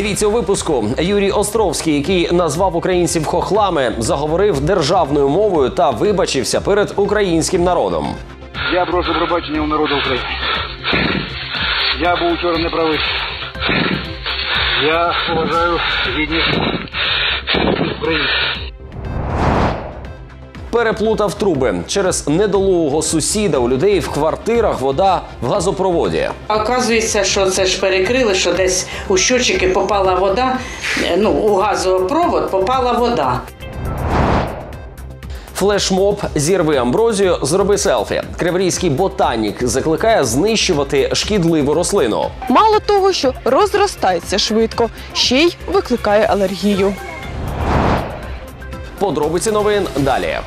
Дивіться у випуску. Юрій Островський, який назвав українців хохлами, заговорив державною мовою та вибачився перед українським народом. Я прошу пробачення у народу України. Я був вчора неправий. Я поважаю гідність України. Переплутав труби через недолугого сусіда у людей в квартирах вода в газопроводі. Оказується, що це ж перекрили, що десь у щочики попала вода, е, ну, у газопровод попала вода. Флешмоб зірви амброзію, зроби селфі. Криворізький ботанік закликає знищувати шкідливу рослину. Мало того, що розростається швидко, ще й викликає алергію. Подробиці новин далі.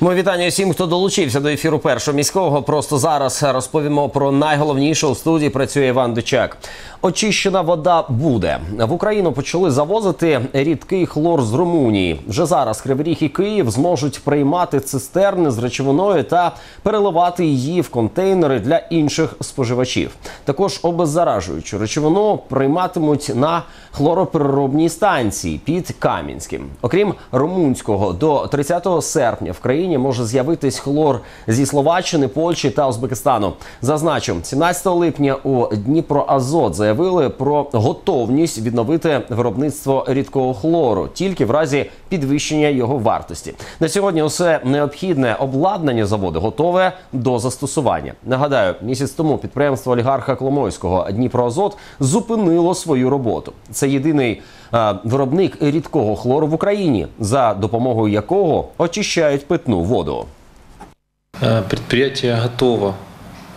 Ми вітання всім, хто долучився до ефіру першого міського. Просто зараз розповімо про найголовніше у студії. Працює Іван Дичак. Очищена вода буде в Україну. Почали завозити рідкий хлор з Румунії. Вже зараз Кривий і Київ зможуть приймати цистерни з речовиною та переливати її в контейнери для інших споживачів. Також обеззаражуючу речовину прийматимуть на хлоропереробній станції під Кам'янським. Окрім румунського, до 30 серпня в країні може з'явитись хлор зі Словаччини, Польщі та Узбекистану. Зазначу, 17 липня у Дніпроазот заявили про готовність відновити виробництво рідкого хлору тільки в разі підвищення його вартості. На сьогодні усе необхідне обладнання заводу готове до застосування. Нагадаю, місяць тому підприємство олігарха Коломойського Дніпроазот зупинило свою роботу. Це єдиний виробник рідкого хлору в Україні, за допомогою якого очищають питну воду. Э, Предприятие готово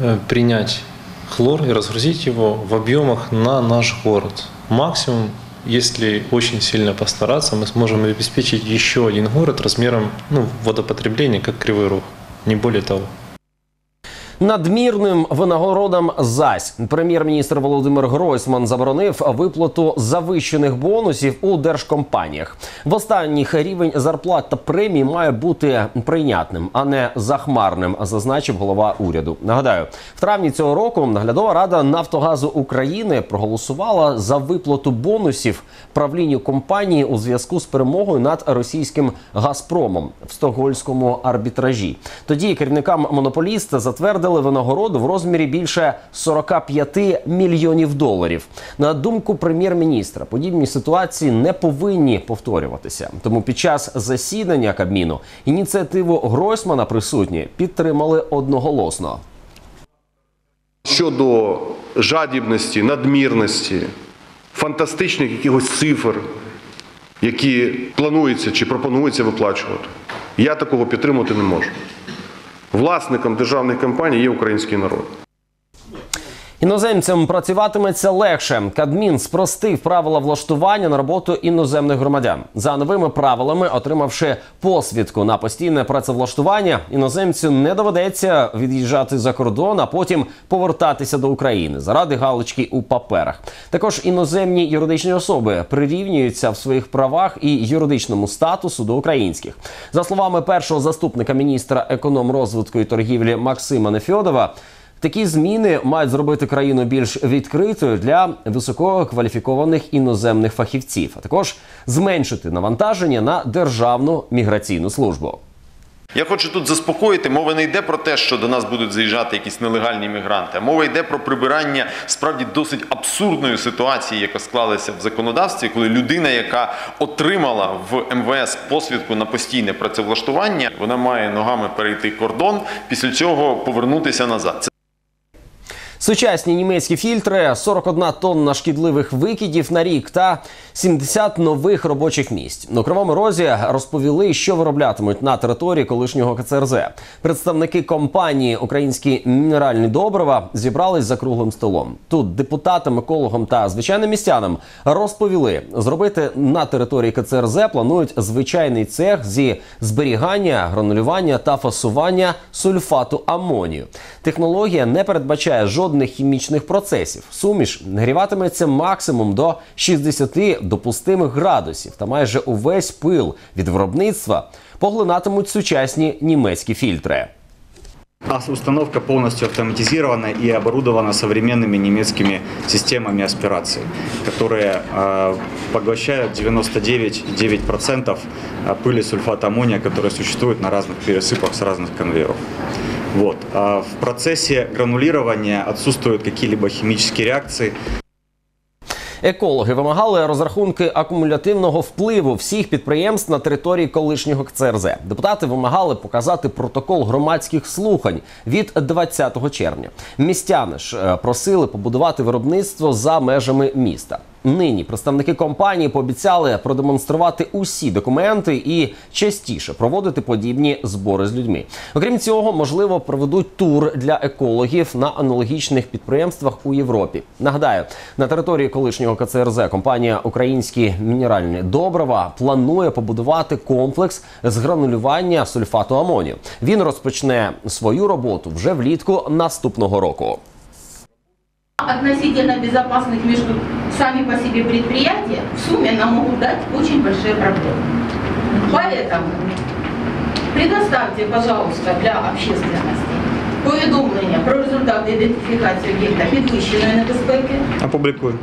э, принять хлор и разгрузить его в объемах на наш город. Максимум, если очень сильно постараться, мы сможем обеспечить еще один город размером ну, водопотребления, как Кривой Рог. Не более того. Надмірним винагородам зась прем'єр-міністр Володимир Гройсман заборонив виплату завищених бонусів у держкомпаніях. В останніх рівень зарплат та премій має бути прийнятним, а не захмарним, зазначив голова уряду. Нагадаю, в травні цього року наглядова рада Нафтогазу України проголосувала за виплату бонусів правлінню компанії у зв'язку з перемогою над російським Газпромом в стокгольському арбітражі. Тоді керівникам монополіста затвердили винагороду в розмірі більше 45 мільйонів доларів. На думку прем'єр-міністра, подібні ситуації не повинні повторюватися. Тому під час засідання Кабміну ініціативу Гройсмана присутні підтримали одноголосно. щодо жадібності, надмірності, фантастичних якихось цифр, які планується чи пропонується виплачувати. Я такого підтримувати не можу. Власником державних компаній є український народ. Іноземцям працюватиметься легше. Кадмін спростив правила влаштування на роботу іноземних громадян. За новими правилами, отримавши посвідку на постійне працевлаштування, іноземцю не доведеться від'їжджати за кордон, а потім повертатися до України заради галочки у паперах. Також іноземні юридичні особи прирівнюються в своїх правах і юридичному статусу до українських. За словами першого заступника міністра економрозвитку і торгівлі Максима Нефьодова. Такі зміни мають зробити країну більш відкритою для висококваліфікованих іноземних фахівців, а також зменшити навантаження на державну міграційну службу. Я хочу тут заспокоїти, мова не йде про те, що до нас будуть заїжджати якісь нелегальні мігранти, а мова йде про прибирання справді досить абсурдної ситуації, яка склалася в законодавстві, коли людина, яка отримала в МВС посвідку на постійне працевлаштування, вона має ногами перейти кордон, після цього повернутися назад. Сучасні німецькі фільтри, 41 тонна шкідливих викидів на рік та 70 нових робочих місць. У Кривому Розі розповіли, що вироблятимуть на території колишнього КЦРЗ. Представники компанії Українські мінеральні добрива зібрались за круглим столом. Тут депутатам, екологам та звичайним містянам розповіли, зробити на території КЦРЗ планують звичайний цех зі зберігання, гранулювання та фасування сульфату амонію. Технологія не передбачає жодних хімічних процесів. Суміш нагріватиметься максимум до 60 допустимих градусів, та майже увесь пил від виробництва поглинатимуть сучасні німецькі фільтри. А установка полностью автоматизирована и оборудована современными немецкими системами аспирации, которые э, поглощают 99,9% пыли сульфата аммония, которые существуют на разных пересыпах с разных конвейеров. Вот. А в процессе гранулирования отсутствуют какие-либо химические реакции, Екологи вимагали розрахунки акумулятивного впливу всіх підприємств на території колишнього КЦРЗ. Депутати вимагали показати протокол громадських слухань від 20 червня. Містяни ж е, просили побудувати виробництво за межами міста. Нині представники компанії пообіцяли продемонструвати усі документи і частіше проводити подібні збори з людьми. Окрім цього, можливо, проведуть тур для екологів на аналогічних підприємствах у Європі. Нагадаю, на території колишнього КЦРЗ компанія Українські мінеральні добрива планує побудувати комплекс з гранулювання сульфату амонію. Він розпочне свою роботу вже влітку наступного року. относительно безопасных между сами по себе предприятия в сумме нам могут дать очень большие проблемы. Поэтому предоставьте, пожалуйста, для общественности повідомлення про результати ідентифікації об'єкта підвищеної небезпеки опубликую.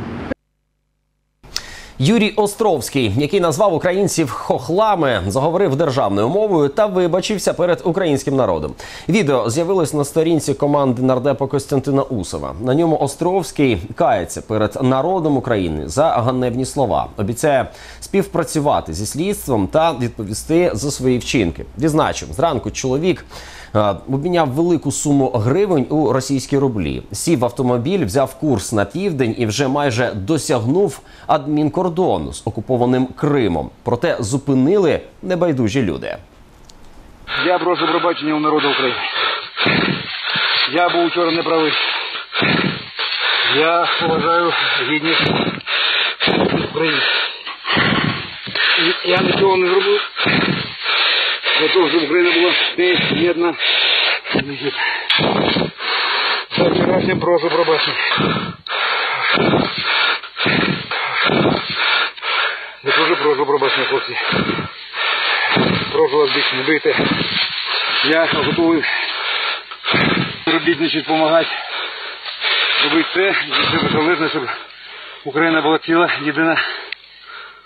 Юрій Островський, який назвав українців хохлами, заговорив державною мовою та вибачився перед українським народом. Відео з'явилось на сторінці команди нардепа Костянтина Усова. На ньому Островський кається перед народом України за ганебні слова. Обіцяє співпрацювати зі слідством та відповісти за свої вчинки. Відзначив зранку чоловік. Е, Обміняв велику суму гривень у російські рублі. Сів автомобіль, взяв курс на південь і вже майже досягнув адмінкордону з окупованим Кримом. Проте зупинили небайдужі люди. Я прошу пробачення у народу України. Я був вчора неправий. Я поважаю гідність України. Я нічого не зробив для того, щоб Україна була десь єдна. і. Так, раз я прошу пробачення. Я дуже прошу пробачення, хлопці. Прошу вас більше не бити. Я готовий робітничати, допомагати. Робити все, від себе залежно, щоб Україна була ціла, єдина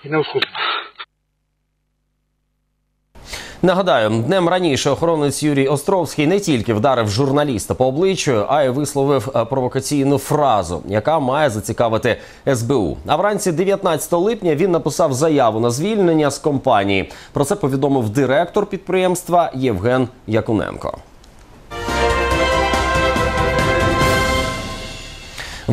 і неушкоджена. Нагадаю, днем раніше охоронець Юрій Островський не тільки вдарив журналіста по обличчю, а й висловив е, провокаційну фразу, яка має зацікавити СБУ. А вранці 19 липня він написав заяву на звільнення з компанії. Про це повідомив директор підприємства Євген Якуненко.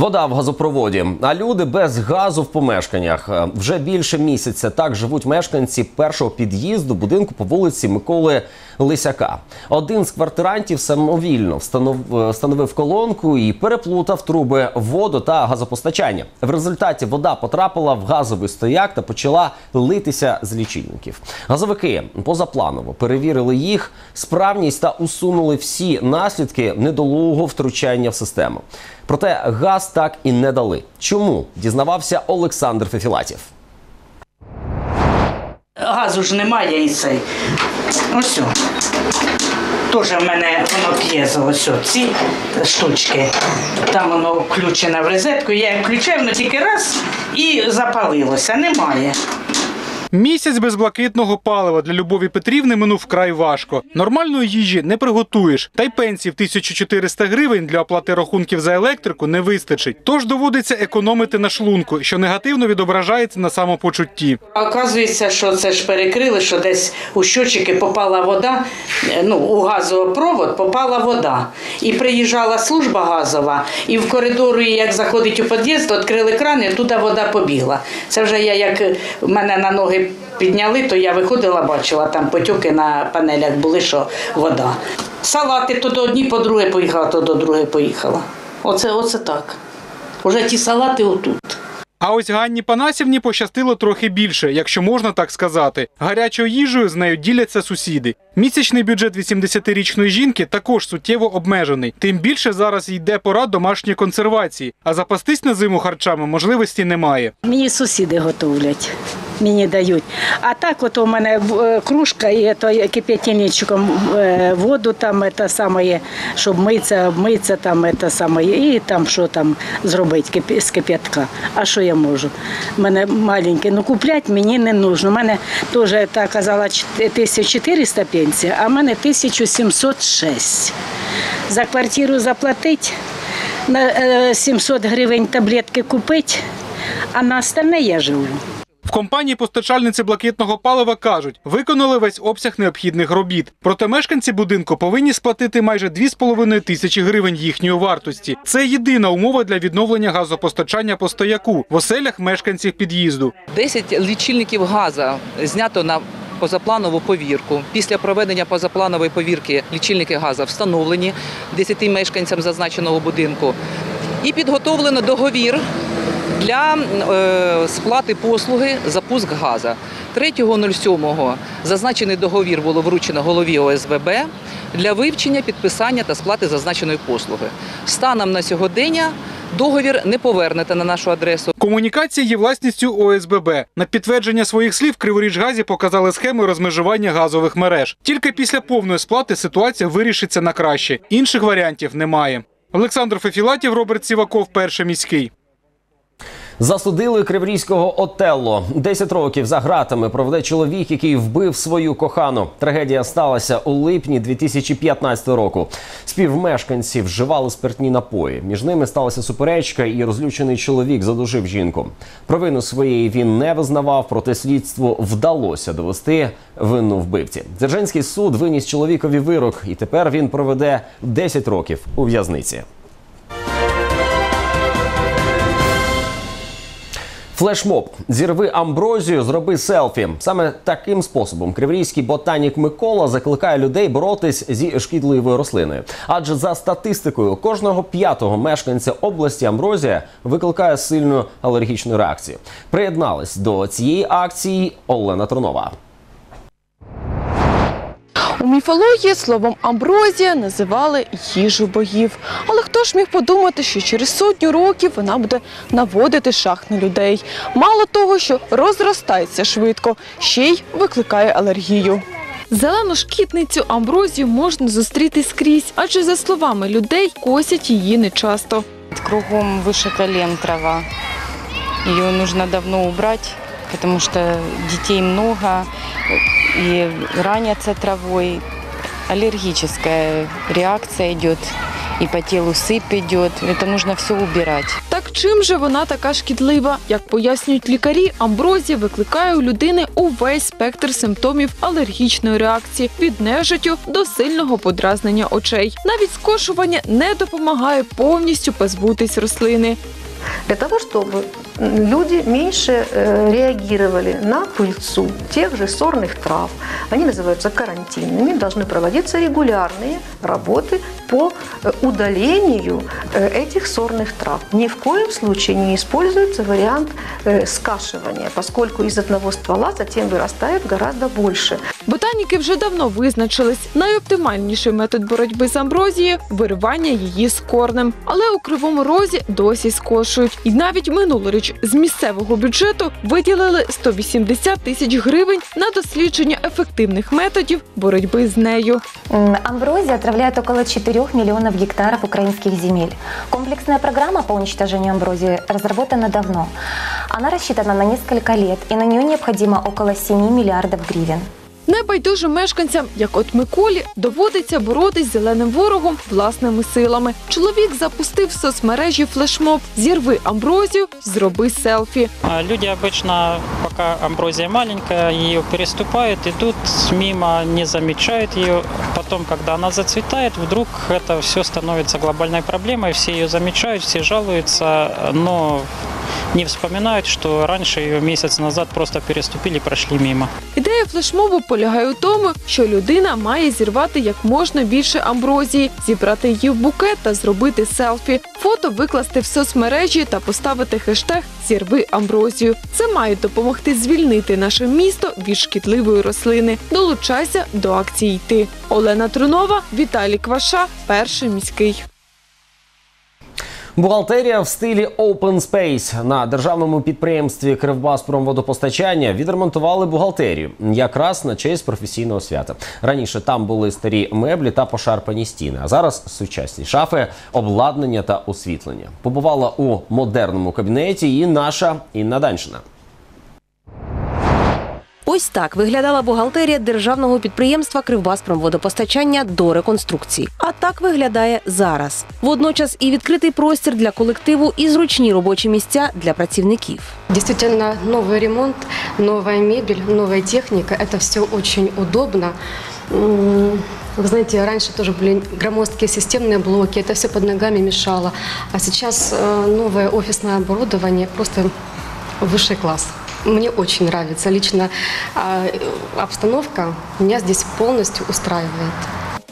Вода в газопроводі, а люди без газу в помешканнях. Е, Вже більше місяця так живуть мешканці першого під'їзду будинку по вулиці Миколи Лисяка. Один з квартирантів самовільно е, встановив колонку і переплутав труби воду та газопостачання. В результаті вода потрапила в газовий стояк та почала литися з лічильників. Газовики позапланово перевірили їх справність та усунули всі наслідки недолугого втручання в систему. Проте газ так і не дали. Чому дізнавався Олександр Фефілатів? Газу ж немає і цей. Ось. Теж в мене воно п'єзо, ось ці штучки. Там воно включене в розетку. Я включаю, воно тільки раз і запалилося. Немає. Місяць без блакитного палива для Любові Петрівни минув вкрай важко. Нормальної їжі не приготуєш, та й пенсії в 1400 гривень для оплати рахунків за електрику не вистачить. Тож доводиться економити на шлунку, що негативно відображається на самопочутті. Оказується, що це ж перекрили, що десь у щочики попала вода, е, ну, у газопровод попала вода. І приїжджала служба газова, і в коридорі, як заходить у під'їзд, відкрили кран, і туди вода побігла. Це вже я, як е, мене на ноги підняли, то я виходила, бачила, там потьоки на панелях були, що вода. Салати то до одні, по друге поїхала, то до друге поїхала. Оце, оце так. Уже ті салати отут. А ось Ганні Панасівні пощастило трохи більше, якщо можна так сказати. Гарячою їжею з нею діляться сусіди. Місячний бюджет 80-річної жінки також суттєво обмежений. Тим більше зараз йде пора домашньої консервації, а запастись на зиму харчами можливості немає. Мені сусіди готовлять. Мені дають. А так, от у мене е, кружка і то кип'ятильничком е, воду там це саме, щоб митися, обмитися там це саме, і там що там зробити з кип'ятка. А що я можу? У мене маленький, ну купляти мені не нужно. У мене теж та казала 1400 пенсія, а в мене 1706. За квартиру заплатити, на е, 700 гривень таблетки купити, а на остальне я живу. В компанії постачальниці блакитного палива кажуть, виконали весь обсяг необхідних робіт. Проте мешканці будинку повинні сплатити майже 2,5 тисячі гривень їхньої вартості. Це єдина умова для відновлення газопостачання по стояку в оселях мешканців під'їзду. 10 лічильників газу знято на позапланову повірку. Після проведення позапланової повірки лічильники газу встановлені 10 мешканцям зазначеного будинку. І підготовлено договір для е, сплати послуги за пуск газу. 3.07 зазначений договір було вручено голові ОСББ для вивчення, підписання та сплати зазначеної послуги. Станом на сьогодення договір не повернете на нашу адресу. Комунікація є власністю ОСББ. На підтвердження своїх слів Криворіжгазі показали схеми розмежування газових мереж. Тільки після повної сплати ситуація вирішиться на краще. Інших варіантів немає. Олександр Фефілатів, Роберт Сіваков, перший міський. Засудили криворізького Отелло. 10 років за ґратами проведе чоловік, який вбив свою кохану. Трагедія сталася у липні 2015 року. Співмешканці вживали спиртні напої. Між ними сталася суперечка, і розлючений чоловік задушив жінку. Провину своєї він не визнавав, проте слідству вдалося довести винну вбивці. Дзержинський суд виніс чоловікові вирок, і тепер він проведе 10 років у в'язниці. Флешмоб зірви амброзію, зроби селфі. Саме таким способом криворізький ботанік Микола закликає людей боротись зі шкідливою рослиною. Адже за статистикою кожного п'ятого мешканця області амброзія викликає сильну алергічну реакцію. Приєдналась до цієї акції Олена Тронова. Міфології словом амброзія називали їжу богів. Але хто ж міг подумати, що через сотню років вона буде наводити шах на людей? Мало того, що розростається швидко, ще й викликає алергію. Зелену шкідницю амброзію можна зустріти скрізь, адже за словами людей косять її нечасто. Кругом выше колен трава. Ее нужно давно убрать, потому что детей много и ранятся травой. Аллергическая реакция идет, и по телу сыпь идет. Это нужно все убирать. Так чим же вона така шкідлива? Як пояснюють лікарі, амброзія викликає у людини увесь спектр симптомів алергічної реакції від нежиттю до сильного подразнення очей. Навіть скошування не допомагає повністю позбутись рослини. для того, чтобы люди меньше э, реагировали на пыльцу тех же сорных трав. Они называются карантинными, должны проводиться регулярные работы по э, удалению э, этих сорных трав. Ни в коем случае не используется вариант э, скашивания, поскольку из одного ствола затем вырастает гораздо больше. Ботаніки вже давно визначились. Найоптимальніший метод боротьби з амброзією виривання її з корнем. Але у кривому розі досі скошують. І навіть минулоріч з місцевого бюджету виділили 180 тисяч гривень на дослідження ефективних методів боротьби з нею. Амброзия отравляет около 4 миллионов гектаров украинских земель. Комплексная программа по уничтожению амброзии разработана давно. Она рассчитана на несколько лет, и на нее необходимо около 7 миллиардов гривен. Небайдужим мешканцям, як от Миколі, доводиться боротись з зеленим ворогом власними силами. Чоловік запустив в соцмережі флешмоб «Зірви амброзію, зроби селфі». Люди обычно, пока амброзия маленькая, ее переступают, идут мимо, не замечают ее. Потом, когда она зацветает, вдруг это все становится глобальной проблемой, все ее замечают, все жалуются, но не вспоминают, что раньше ее месяц назад просто переступили и прошли мимо. Ідея флешмобу полягає у тому, що людина має зірвати як можна більше амброзії, зібрати її в букет та зробити селфі, фото викласти в соцмережі та поставити хештег Зірви амброзію. Це має допомогти звільнити наше місто від шкідливої рослини. Долучайся до акції йти. Олена Трунова, Віталій Кваша, перший міський. Бухгалтерія в стилі Open Space. на державному підприємстві Кривбаспромводопостачання відремонтували бухгалтерію якраз на честь професійного свята. Раніше там були старі меблі та пошарпані стіни, а зараз сучасні шафи, обладнання та освітлення. Побувала у модерному кабінеті і наша Інна Даншина. Ось так виглядала бухгалтерія державного підприємства Кривбаспромводопостачання до реконструкції. А так виглядає зараз. Водночас і відкритий простір для колективу, і зручні робочі місця для працівників. Действительно, новый ремонт, новая мебель, новая техника. Это все очень удобно. М, Вы знаете, раньше тоже были громоздкие системные блоки, это все под ногами мешало. А сейчас э, новое офисное оборудование просто высший класс. Мне очень нравится. Лично обстановка меня здесь полностью устраивает.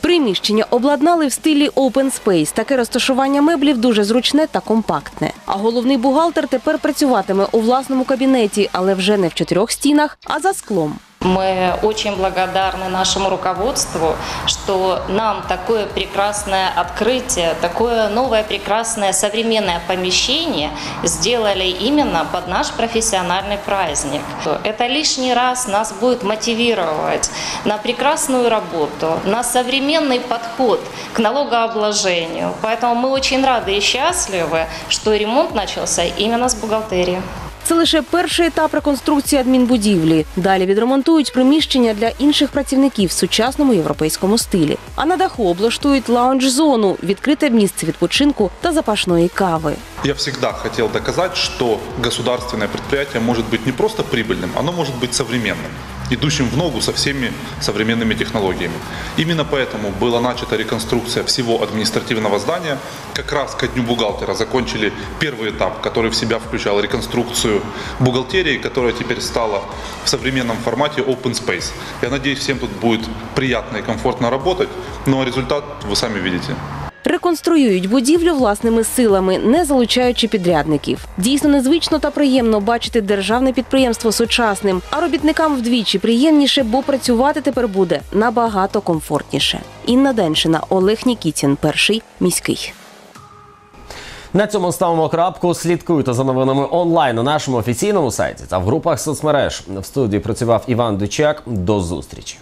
Приміщення обладнали в стилі Open Space. Таке розташування меблів дуже зручне та компактне. А головний бухгалтер тепер працюватиме у власному кабінеті, але вже не в чотирьох стінах, а за склом. Мы очень благодарны нашему руководству, что нам такое прекрасное открытие, такое новое прекрасное современное помещение сделали именно под наш профессиональный праздник. Это лишний раз нас будет мотивировать на прекрасную работу, на современный подход к налогообложению. Поэтому мы очень рады и счастливы, что ремонт начался именно с бухгалтерии. Це лише перший етап реконструкції адмінбудівлі. Далі відремонтують приміщення для інших працівників в сучасному європейському стилі. А на даху облаштують лаунж-зону, відкрите місце відпочинку та запашної кави. Я всегда хотел доказать, что государственное предприятие может быть не просто прибыльным, оно может быть современным, Идущим в ногу со всеми современными технологиями. Именно поэтому была начата реконструкция всего административного здания. Как раз ко дню бухгалтера закончили первый этап, который в себя включал реконструкцию бухгалтерии, которая теперь стала в современном формате Open Space. Я надеюсь, всем тут будет приятно и комфортно работать, ну а результат вы сами видите. Реконструюють будівлю власними силами, не залучаючи підрядників. Дійсно незвично та приємно бачити державне підприємство сучасним, а робітникам вдвічі приємніше, бо працювати тепер буде набагато комфортніше. Інна Деншина, Олег Нікітін, перший міський. На цьому ставимо крапку. Слідкуйте за новинами онлайн на нашому офіційному сайті та в групах соцмереж. В студії працював Іван Дучак. До зустрічі.